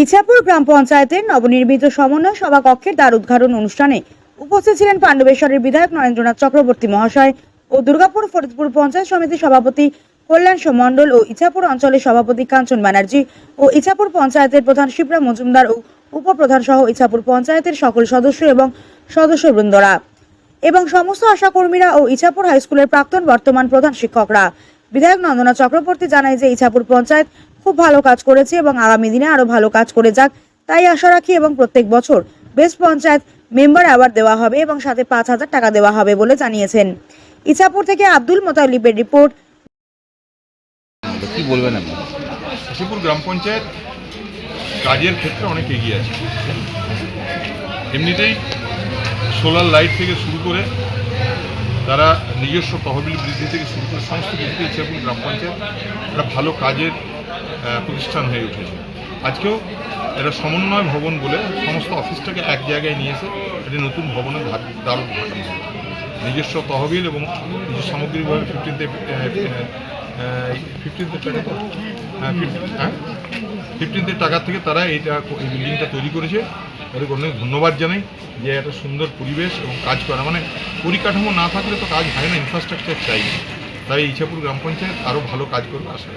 ইছাপুর গ্রাম পঞ্চায়েতের নবনির্মিত সমন্বয় সভা কক্ষের দ্বার উদ্ঘাটন অনুষ্ঠানে উপস্থিত ছিলেন পাণ্ডবেশ্বরের বিধায়ক নরেন্দ্রনাথ চক্রবর্তী মহাশয় ও দুর্গাপুর ফরিদপুর পঞ্চায়েত সমিতির সভাপতি কল্যাণ মণ্ডল ও ইছাপুর অঞ্চলের সভাপতি কাঞ্চন ব্যানার্জি ও ইছাপুর পঞ্চায়েতের প্রধান শিবরা মজুমদার ও উপপ্রধান সহ ইছাপুর পঞ্চায়েতের সকল সদস্য এবং সদস্যবৃন্দরা এবং সমস্ত আশাকর্মীরা ও ইছাপুর হাই স্কুলের প্রাক্তন বর্তমান প্রধান শিক্ষকরা। বিধায়ক নন্দনা চক্রবর্তী জানায় যে ইছাপুর পঞ্চায়েত খুব ভালো কাজ করেছে এবং আগামী দিনে আরও ভালো কাজ করে যাক। তাই আশা রাখি এবং প্রত্যেক বছর বেস্ট পঞ্চায়েত মেম্বার অ্যাওয়ার্ড দেওয়া হবে এবং সাথে পাঁচ হাজার টাকা দেওয়া হবে বলে জানিয়েছেন। ইছাপুর থেকে আব্দুল মোতালিবের রিপোর্ট। কি বলবেন আপনি? গ্রাম পঞ্চায়েত কাজের ক্ষেত্রে অনেক এগিয়ে আছে। এমনিতেই সোলার লাইট থেকে শুরু করে তারা নিজস্ব তহবিল বৃদ্ধি থেকে শুরু করে সমস্ত কিছুতে ইচ্ছাপুর গ্রাম পঞ্চায়েত একটা ভালো কাজের প্রতিষ্ঠান হয়ে উঠেছে। আজকেও এটা সমন্বয় ভবন বলে সমস্ত অফিসটাকে এক জায়গায় নিয়ে এসে একটি নতুন ভবনের দ্বার উদ্ঘাটন। হবে। নিজস্ব তহবিল এবং সামগ্রিকভাবে ফিফটিনতে ফিফটিনতে টাকা তো? হ্যাঁ হ্যাঁ? ফিফটিনতে টাকা থেকে তারা এইটা, এই বিল্ডিংটা তৈরি করেছে। তাদেরকে অনেক ধন্যবাদ জানাই যে একটা সুন্দর পরিবেশ এবং কাজ করা। মানে পরিকাঠামো না থাকলে তো কাজ হয় না ইনফ্রাস্ট্রাকচার চাই। তাই ইছাপুর গ্রাম পঞ্চায়েত আরও ভালো কাজ করবে আশা